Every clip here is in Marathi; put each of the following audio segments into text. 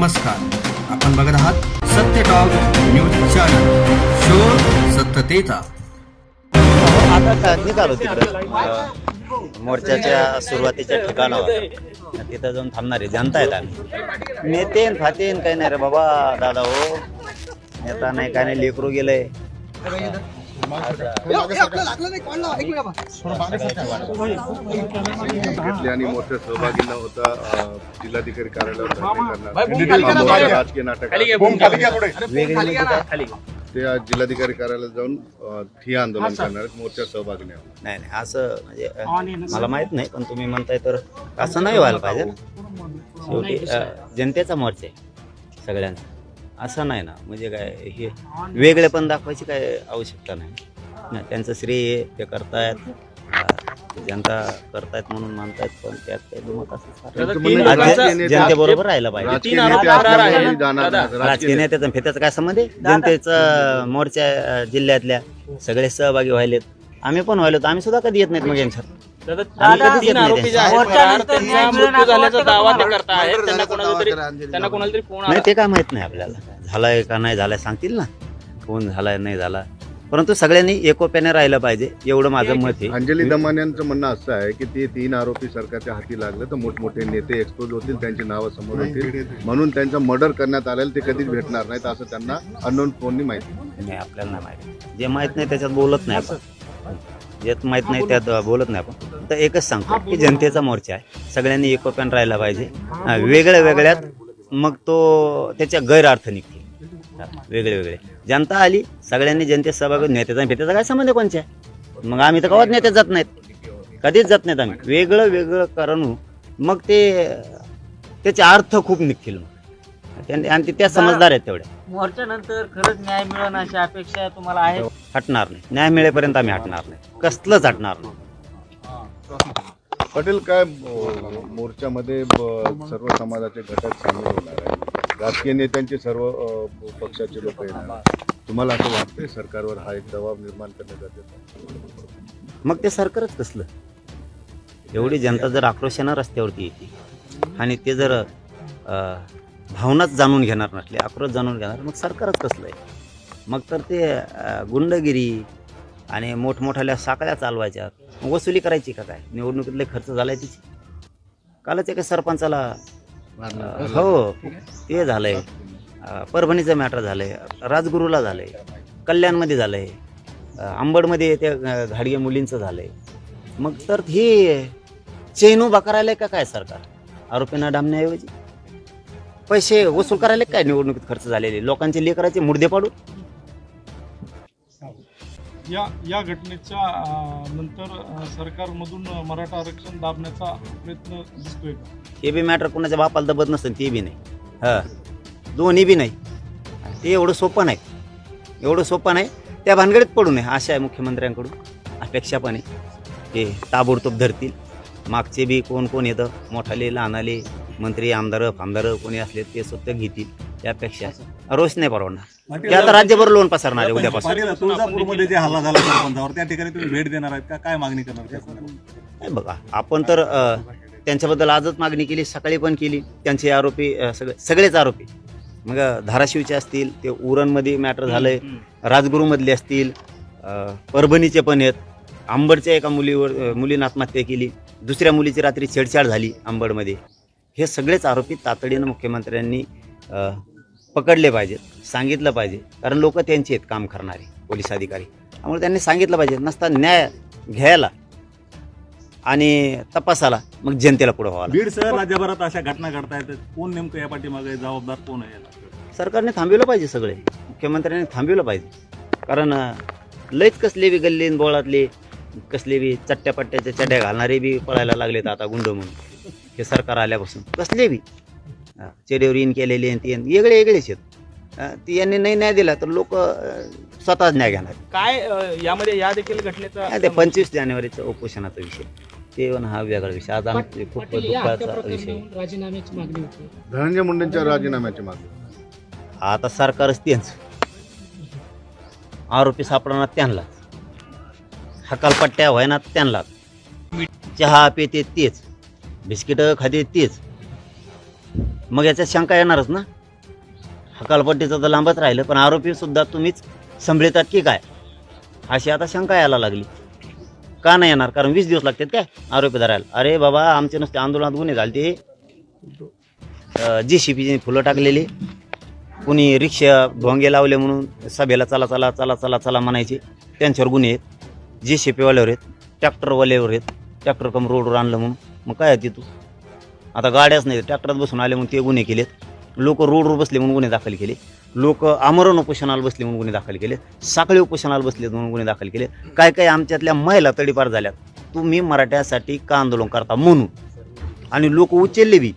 नमस्कार. आपण बघत आहात सत्य टॉक न्यूज चॅनल शोध सत्यतेचा. आता निघालो तिकडं. मोर्चाच्या सुरुवातीच्या ठिकाणावर. तिथं जाऊन थांबणारे जनता आहेत आम्ही. नेतेन फातेन काही नाही रे बाबा दादा हो. नेता नाही काय नाही लेकरू गेलंय. घेतली आणि मोठ्या सहभागी न होता जिल्हाधिकारी कार्यालयावर. राजकीय नाटक? ते आज जिल्हाधिकारी कार्यालयात जाऊन ठिय्या आंदोलन करणार आहेत मोर्चा सहभागी नाही. नाही नाही असं म्हणजे मला माहीत नाही पण तुम्ही म्हणताय तर असं नाही व्हायला पाहिजे शेवटी जनतेचा मोर्चा आहे सगळ्यांचा असं नाही ना. म्हणजे काय हे वेगळे पण दाखवायची काय आवश्यकता नाही. त्यांचं श्रेय ते करतायत. जनता करतायत म्हणून मानतायत पण त्यात काही दुमत त्यांचं असं नेते जनतेबरोबर राहिलं पाहिजे. राजकीय नेत्याचा फेत्याचा काय संबंध आहे? जनतेचा मोर्चा जिल्ह्यातल्या सगळे सहभागी व्हायलेत. आम्ही पण व्हायलो आम्ही सुद्धा कधी येत नाहीत मग यांच्यात. आम्ही कधीच येत नाही आरोपी जे त्यांच्यात. आहेत फरार, त्यांचा मृत्यू झाल्याचा दावा ते करत आहेत. त्यांना कोणाला तरी त्यांना कोणाला तरी फोन नाही ते काय माहीत नाही आपल्याला. झालाय का नाही झालाय सांगतील ना. कोण झालाय नाही झाला. परंतु सगळ्यांनी एकोप्याने राहिलं पाहिजे एवढं माझं मत आहे. अंजली दमान यांचं म्हणणं असं आहे की ते तीन आरोपी सरकारच्या हाती लागले तर मोठमोठे नेते एक्सपोज होतील त्यांची नावं समोर येतील म्हणून त्यांचं मर्डर करण्यात आलेलं ते कधीच भेटणार नाहीत असं त्यांना अननोन फोननी माहिती नाही. आपल्याला नाही माहिती. जे माहीत नाही त्याच्यात बोलत नाही आपण. जे माहीत नाही त्यात बोलत नाही आपण. तर एकच सांगतो की जनतेचा मोर्चा आहे. सगळ्यांनी एकोप्याने राहायला पाहिजे. वेगळ्या वेगळ्यात मग तो त्याच्या गैरअर्थ निघतील. हा, वेगळे वेगळे. जनता आली सगळ्यांनी जनतेत सहभाग नेत्याचा फेत्याचा काय संबंध आहे कोणच्या? मग आम्ही तर कवाच नेत्यात जात नाहीत. कधीच जात नाहीत आम्ही. वेगळं वेगळं करून मग ते त्याचे अर्थ खूप निघतील मग. आणि ते त्या समजदार आहेत तेवढ्या. मोर्चानंतर खरंच न्याय अशी अपेक्षा तुम्हाला आहे? हटणार नाही. न्याय मिळेपर्यंत आम्ही हटणार नाही. कसलंच हटणार नाही. पटेल काय मोर्चामध्ये सर्व समाजाचे घटक सामील होणार आहे राजकीय नेत्यांचे सर्व पक्षाचे लोक येणार तुम्हाला असं वाटतंय सरकारवर हा एक दबाव निर्माण करण्यात मग ते सरकारच कसलं? एवढी जनता जर आक्रोशानं रस्त्यावरती येते आणि ते जर भावनाच जाणून घेणार नसले आक्रोश जाणून घेणार मग सरकारच कसलं आहे? मग तर ते गुंडगिरी आणि मोठमोठ्याल्या साकळ्या चालवायच्या. वसुली करायची का काय? निवडणुकीतले खर्च झालाय तिची. कालच एका सरपंचाला हो ते झालंय. परभणीचं मॅटर झालंय. राजगुरूला झालंय. कल्याणमध्ये झालंय. अं, अंबडमध्ये त्या घाडगे मुलींचं झालंय. मग तर हे चेनू उभा करायला का काय सरकार? आरोपींना डांबण्याऐवजी पैसे वसूल करायला काय? निवडणुकीत खर्च झालेले. लोकांचे लेकराचे मुर्दे पाडू या या घटनेच्या नंतर सरकारमधून मराठा आरक्षण दाबण्याचा प्रयत्न दिसतोय का? हे बी मॅटर कोणाच्या बापाला दबत नसेल ते बी नाही. हा. दोन्ही बी नाही. ते एवढं सोपं नाही. एवढं सोपं नाही. त्या भानगडीत पडू नये अशा आहे मुख्यमंत्र्यांकडून. अपेक्षा पण आहे. ते ताबडतोब धरतील. मागचे बी कोण कोण येतं? मोठाले लहानाले मंत्री आमदार फामदार कोणी असले ते स्वतः घेतील. त्यापेक्षा रोष नाही परवडणार. ते आता राज्यभर लोन पसरणार आहे उद्यापासून. पाटील तुळजापूरमध्ये जे हल्ला झाला सरपंचावर त्या ठिकाणी तुम्ही भेट देणार आहेत का? काय मागणी करणार त्या संदर्भात? नाही बघा आपण तर अ, त्यांच्याबद्दल आजच मागणी केली सकाळी पण केली. त्यांचे आरोपी अ, सगळे सगळेच आरोपी. मग अ, धाराशिवचे असतील ते उरणमध्ये मॅटर झालंय. राजगुरूमधले असतील अ, परभणीचे पण आहेत. आंबडच्या एका मुलीवर अ, मुलीनं आत्महत्या केली. दुसऱ्या मुलीची रात्री छेडछाड झाली आंबडमध्ये हे सगळेच आरोपी तातडीनं मुख्यमंत्र्यांनी अ, पकडले पाहिजेत सांगितलं पाहिजे. कारण लोक त्यांचे आहेत काम करणारे पोलीस अधिकारी. त्यामुळे त्यांनी सांगितलं पाहिजे नसता न्याय घ्यायला आणि तपासाला मग जनतेला पुढे व्हावं. बीड सह राज्यभरात अशा घटना घडतायत कोण नेमकं या पाठीमागे जबाबदार कोण आहे? सरकारने थांबविलं पाहिजे सगळे. मुख्यमंत्र्यांनी थांबविलं पाहिजे. कारण लयच कसले बी गल्ली न बोळातले कसले बी चट्ट्या पट्ट्याच्या चड्या घालणारे बी पळायला लागलेत आता गुंड म्हणून. हे सरकार आल्यापासून. कसले बी. चेडीवर इन केलेले आणि ते वेगळे वेगळेच आहेत. ती यांनी नाही न्याय दिला तर लोक स्वतःच न्याय घेणार काय अं, यामध्ये या देखील घटनेचा ते पंचवीस जानेवारीचा उपोषणाचा विषय. ते पण हा वेगळा विषय. आज आमचे खूप दुःखाचा विषय आहे. राजीनाम्याची मागणी होती. धनंजय मुंडेंच्या राजीनाम्याची मागणी. आता सरकारच त्यांच. आरोपी सापडणार त्यांनाच हकालपट्ट्या व्हायना त्यांनाच चहा पिते तेच. बिस्किट खाते तेच. मग याच्यात शंका येणारच ना? हकालपट्टीचं तर लांबच राहिलं पण आरोपी सुद्धा तुम्हीच संभळतात की काय? अशी आता शंका यायला लागली. का नाही येणार? कारण वीस दिवस लागतात काय आरोपी धरायला? अरे बाबा आमचे नुसते आंदोलनात गुन्हे घालते जी सी पीची फुलं टाकलेली. कुणी रिक्षा भोंगे लावले म्हणून सभेला चला चला चला चला चला म्हणायचे. त्यांच्यावर गुन्हे आहेत. जे सी पीवाल्यावर आहेत. ट्रॅक्टरवाल्यावर आहेत. ट्रॅक्टर कम रोडवर आणलं म्हणून. मग काय आहे तू आता गाड्याच नाही ट्रॅक्टरात बसून आले म्हणून ते गुन्हे केलेत. लोक रोडवर बसले म्हणून गुन्हे दाखल केले. लोक आमरण उपोषणाला बसले म्हणून गुन्हे दाखल केले साखळी उपोषणाला बसले म्हणून गुन्हे दाखल केले काय काय आमच्यातल्या महिला तडीपार झाल्यात. तुम्ही मराठ्यासाठी का आंदोलन करता म्हणून. आणि लोक उचलले बी.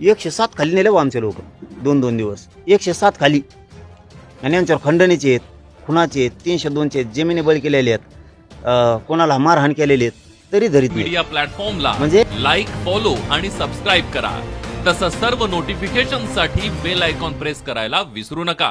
एकशे सात खाली नेले आमचे लोक. दोन दोन दिवस. एकशे सात खाली. आणि यांच्यावर खंडणीचे आहेत खुणाचे आहेत तीनशे दोनचे आहेत जमिनी बळी केलेले आहेत कोणाला मारहाण केलेली आहेत. तरी धरीत मीडिया प्लॅटफॉर्मला म्हणजे लाईक फॉलो आणि सबस्क्राईब करा. तसंच सर्व नोटिफिकेशनसाठी बेल आयकॉन प्रेस करायला विसरू नका.